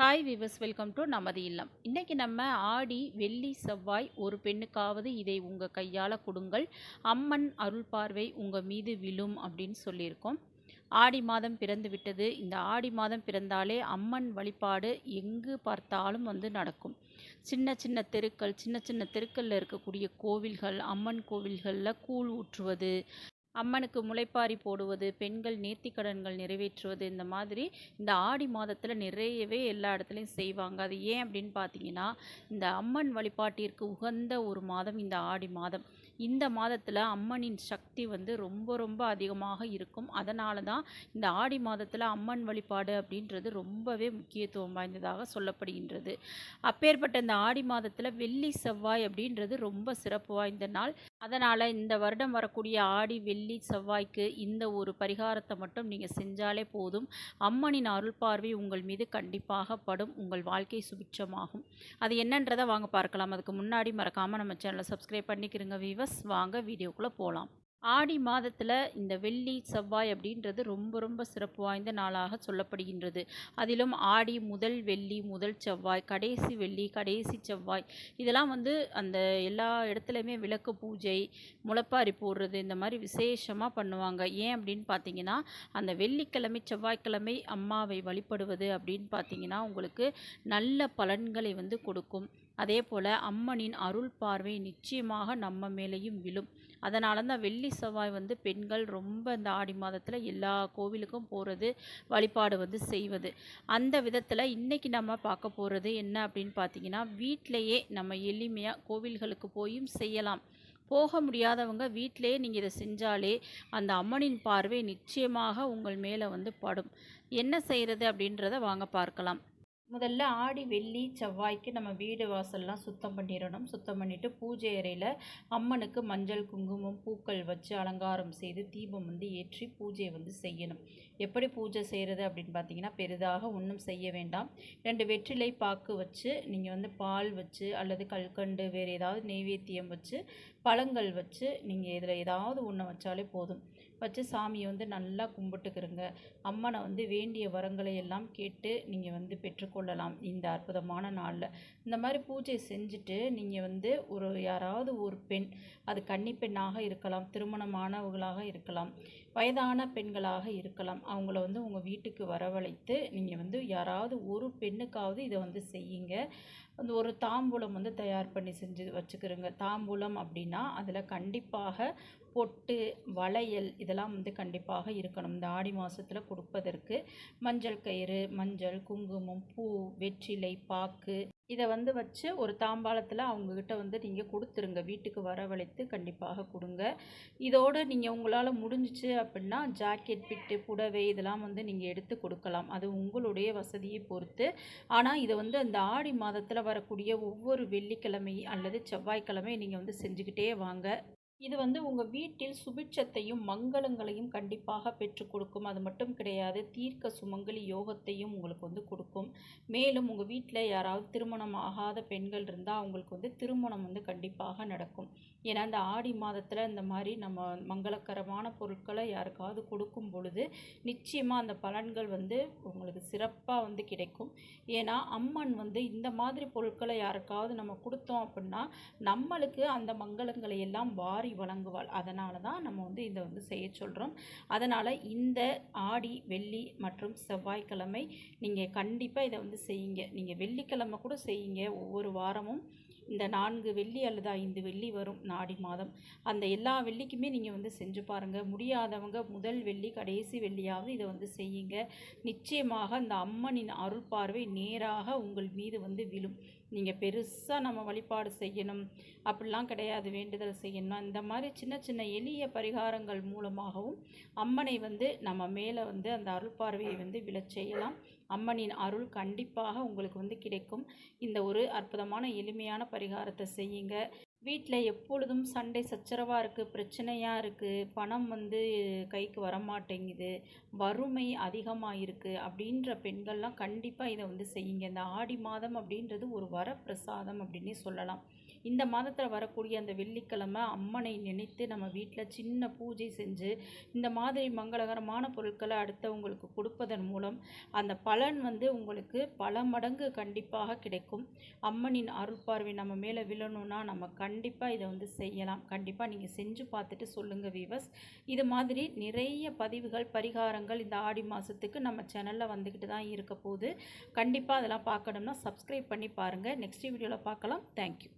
Hi விவஸ் welcome to நமது இல்லம் இன்றைக்கி நம்ம ஆடி வெள்ளி செவ்வாய் ஒரு பெண்ணுக்காவது இதை உங்கள் கையால் கொடுங்கள். அம்மன் அருள் பார்வை உங்கள் மீது விழும் அப்படின்னு சொல்லியிருக்கோம். ஆடி மாதம் பிறந்து விட்டது. இந்த ஆடி மாதம் பிறந்தாலே அம்மன் வழிபாடு எங்கு பார்த்தாலும் வந்து நடக்கும். சின்ன சின்ன தெருக்கள் சின்ன சின்ன தெருக்களில் இருக்கக்கூடிய கோவில்கள் அம்மன் கோவில்களில் கூழ் ஊற்றுவது அம்மனுக்கு முளைப்பாரி போடுவது பெண்கள் நேர்த்திக்கடன்கள் நிறைவேற்றுவது இந்த மாதிரி இந்த ஆடி மாதத்தில் நிறையவே எல்லா இடத்துலையும் செய்வாங்க. அது ஏன் அப்படின்னு பார்த்தீங்கன்னா இந்த அம்மன் வழிபாட்டிற்கு உகந்த ஒரு மாதம் இந்த ஆடி மாதம். இந்த மாதத்தில் அம்மனின் சக்தி வந்து ரொம்ப ரொம்ப அதிகமாக இருக்கும். அதனால தான் இந்த ஆடி மாதத்தில் அம்மன் வழிபாடு அப்படின்றது ரொம்பவே முக்கியத்துவம் வாய்ந்ததாக சொல்லப்படுகின்றது. அப்பேற்பட்ட இந்த ஆடி மாதத்தில் வெள்ளி செவ்வாய் அப்படின்றது ரொம்ப சிறப்பு வாய்ந்த நாள். அதனால் இந்த வருடம் வரக்கூடிய ஆடி வெள்ளி செவ்வாய்க்கு இந்த ஒரு பரிகாரத்தை மட்டும் நீங்கள் செஞ்சாலே போதும். அம்மனின் அருள் பார்வை உங்கள் மீது கண்டிப்பாக படும். உங்கள் வாழ்க்கை சுபிட்சமாகும். அது என்னன்றதை வாங்க பார்க்கலாம். அதுக்கு முன்னாடி மறக்காமல் நம்ம சேனலை சப்ஸ்கிரைப் பண்ணிக்கிறங்க வீவர்ஸ் வாங்க வீடியோக்குள்ளே போகலாம் ஆடி மாதத்தில் இந்த வெள்ளி செவ்வாய் அப்படின்றது ரொம்ப ரொம்ப சிறப்பு வாய்ந்த நாளாக சொல்லப்படுகின்றது. அதிலும் ஆடி முதல் வெள்ளி முதல் செவ்வாய் கடைசி வெள்ளி கடைசி செவ்வாய் இதெல்லாம் வந்து அந்த எல்லா இடத்துலையுமே விளக்கு பூஜை முளைப்பாரி போடுறது இந்த மாதிரி விசேஷமாக பண்ணுவாங்க. ஏன் அப்படின்னு பார்த்தீங்கன்னா அந்த வெள்ளிக்கிழமை செவ்வாய்க்கிழமை அம்மாவை வழிபடுவது அப்படின்னு பார்த்தீங்கன்னா உங்களுக்கு நல்ல பலன்களை வந்து கொடுக்கும். அதே போல் அம்மனின் அருள் பார்வை நிச்சயமாக நம்ம மேலேயும் விழும். அதனால தான் வெள்ளி செவ்வாய் வந்து பெண்கள் ரொம்ப இந்த ஆடி மாதத்தில் எல்லா கோவிலுக்கும் போகிறது வழிபாடு வந்து செய்வது. அந்த விதத்தில் இன்றைக்கி நம்ம பார்க்க போகிறது என்ன அப்படின்னு பார்த்தீங்கன்னா வீட்டிலையே நம்ம எளிமையாக கோவில்களுக்கு போயும் செய்யலாம். போக முடியாதவங்க வீட்டிலே நீங்கள் இதை செஞ்சாலே அந்த அம்மனின் பார்வை நிச்சயமாக உங்கள் மேலே வந்து படும். என்ன செய்கிறது அப்படின்றத வாங்க பார்க்கலாம். முதல்ல ஆடி வெள்ளி செவ்வாய்க்கு நம்ம வீடு வாசல்லாம் சுத்தம் பண்ணிடணும். சுத்தம் பண்ணிவிட்டு பூஜை அறையில் அம்மனுக்கு மஞ்சள் குங்குமம் பூக்கள் வச்சு அலங்காரம் செய்து தீபம் வந்து ஏற்றி பூஜையை வந்து செய்யணும். எப்படி பூஜை செய்கிறது அப்படின்னு பார்த்தீங்கன்னா பெரிதாக ஒன்றும் செய்ய வேண்டாம். ரெண்டு வெற்றிலை பாக்கு வச்சு நீங்கள் வந்து பால் வச்சு அல்லது கல்கண்டு வேறு ஏதாவது நெய்வேத்தியம் வச்சு பழங்கள் வச்சு நீங்கள் இதில் ஏதாவது ஒன்று வச்சாலே போதும். வச்சு சாமியை வந்து நல்லா கும்பிட்டுக்கிறங்க அம்மனை வந்து வேண்டிய வரங்களை எல்லாம் கேட்டு நீங்கள் வந்து பெற்றுக்கொள்ளலாம் இந்த அற்புதமான நாளில். இந்த மாதிரி பூஜை செஞ்சுட்டு நீங்கள் வந்து ஒரு யாராவது ஒரு பெண் அது கன்னி பெண்ணாக இருக்கலாம் திருமணமானவர்களாக இருக்கலாம் வயதான பெண்களாக இருக்கலாம். அவங்கள வந்து உங்கள் வீட்டுக்கு வரவழைத்து நீங்கள் வந்து யாராவது ஒரு பெண்ணுக்காவது இதை வந்து செய்யுங்க. அந்த ஒரு தாம்பூலம் வந்து தயார் பண்ணி செஞ்சு வச்சுக்கிறோங்க. தாம்பூலம் அப்படின்னா அதில் கண்டிப்பாக பொட்டு வளையல் இதெல்லாம் வந்து கண்டிப்பாக இருக்கணும். இந்த ஆடி மாதத்தில் கொடுப்பதற்கு மஞ்சள் கயிறு மஞ்சள் குங்குமம் பூ வெற்றிலை பாக்கு இதை வந்து வச்சு ஒரு தாம்பாளத்தில் அவங்கக்கிட்ட வந்து நீங்கள் கொடுத்துருங்க. வீட்டுக்கு வரவழைத்து கண்டிப்பாக கொடுங்க. இதோடு நீங்கள் உங்களால் முடிஞ்சிச்சு அப்படின்னா ஜாக்கெட் பிட்டு புடவை இதெல்லாம் வந்து நீங்கள் எடுத்து கொடுக்கலாம். அது உங்களுடைய வசதியை பொறுத்து. ஆனால் இதை வந்து அந்த ஆடி மாதத்தில் வரக்கூடிய ஒவ்வொரு வெள்ளிக்கிழமை அல்லது செவ்வாய்க்கிழமை நீங்கள் வந்து செஞ்சுக்கிட்டே வாங்க. இது வந்து உங்கள் வீட்டில் சுபிட்சத்தையும் மங்களங்களையும் கண்டிப்பாக பெற்றுக் கொடுக்கும். அது மட்டும் கிடையாது தீர்க்க சுமங்கலி யோகத்தையும் உங்களுக்கு வந்து கொடுக்கும். மேலும் உங்கள் வீட்டில் யாராவது திருமணம் ஆகாத பெண்கள் இருந்தால் அவங்களுக்கு வந்து திருமணம் வந்து கண்டிப்பாக நடக்கும். ஏன்னா இந்த ஆடி மாதத்தில் இந்த மாதிரி நம்ம மங்களகரமான பொருட்களை யாருக்காவது கொடுக்கும் பொழுது நிச்சயமாக அந்த பலன்கள் வந்து உங்களுக்கு சிறப்பாக வந்து கிடைக்கும். ஏன்னா அம்மன் வந்து இந்த மாதிரி பொருட்களை யாருக்காவது நம்ம கொடுத்தோம் அப்படின்னா நம்மளுக்கு அந்த மங்களங்களை எல்லாம் வாரி வாரி வழங்குவாள். அதனால தான் நம்ம வந்து இதை வந்து செய்ய சொல்கிறோம் அதனால் இந்த ஆடி வெள்ளி மற்றும் செவ்வாய்க்கிழமை நீங்கள் கண்டிப்பாக இதை வந்து செய்யுங்க. நீங்கள் வெள்ளிக்கிழமை கூட செய்யுங்க. ஒவ்வொரு வாரமும் இந்த நான்கு வெள்ளி அல்லது ஐந்து வெள்ளி வரும் நாடி மாதம். அந்த எல்லா வெள்ளிக்குமே நீங்கள் வந்து செஞ்சு பாருங்கள் முடியாதவங்க முதல் வெள்ளி கடைசி வெள்ளியாவது இதை வந்து செய்யுங்க. நிச்சயமாக அந்த அம்மனின் அருள் பார்வை நேராக உங்கள் மீது வந்து விழும். நீங்கள் பெருசாக நம்ம வழிபாடு செய்யணும். அப்படிலாம் கிடையாது. வேண்டுதல் செய்யணும். இந்த மாதிரி சின்ன சின்ன எளிய பரிகாரங்கள் மூலமாகவும் அம்மனை வந்து நம்ம மேலே வந்து அந்த அருள் பார்வையை வந்து விழச் செய்யலாம். அம்மனின் அருள் கண்டிப்பாக உங்களுக்கு வந்து கிடைக்கும். இந்த ஒரு அற்புதமான எளிமையான பரிகாரத்தை செய்யுங்க. வீட்டில் எப்பொழுதும் சண்டை சச்சரவாக இருக்குது பிரச்சனையாக இருக்குது பணம் வந்து கைக்கு வரமாட்டேங்குது வறுமை அதிகமாக இருக்குது அப்படின்ற பெண்கள்லாம் கண்டிப்பாக இதை வந்து செய்யுங்க. இந்த ஆடி மாதம் அப்படின்றது ஒரு வரப்பிரசாதம் அப்படின்னே சொல்லலாம். இந்த மாதத்தில் வரக்கூடிய அந்த வெள்ளிக்கிழமை அம்மனை நினைத்து நம்ம வீட்டில் சின்ன பூஜை செஞ்சு இந்த மாதிரி மங்களகரமான பொருட்களை அடுத்தவங்களுக்கு கொடுப்பதன் மூலம் அந்த பலன் வந்து உங்களுக்கு பல மடங்கு கண்டிப்பாக கிடைக்கும். அம்மனின் அருள் பார்வை நம்ம மேலே விழணும்னா நம்ம கண்டிப்பாக இதை வந்து செய்யலாம். கண்டிப்பாக நீங்கள் செஞ்சு பார்த்துட்டு சொல்லுங்கள் வீவர்ஸ் இது மாதிரி நிறைய பதிவுகள் பரிகாரங்கள் இந்த ஆடி மாதத்துக்கு நம்ம சேனலில் வந்துக்கிட்டு தான் இருக்க போகுது. கண்டிப்பாக அதெல்லாம் பார்க்கணும்னா சப்ஸ்கிரைப் பண்ணி பாருங்கள் நெக்ஸ்ட் வீடியோவில் பார்க்கலாம். தேங்க்யூ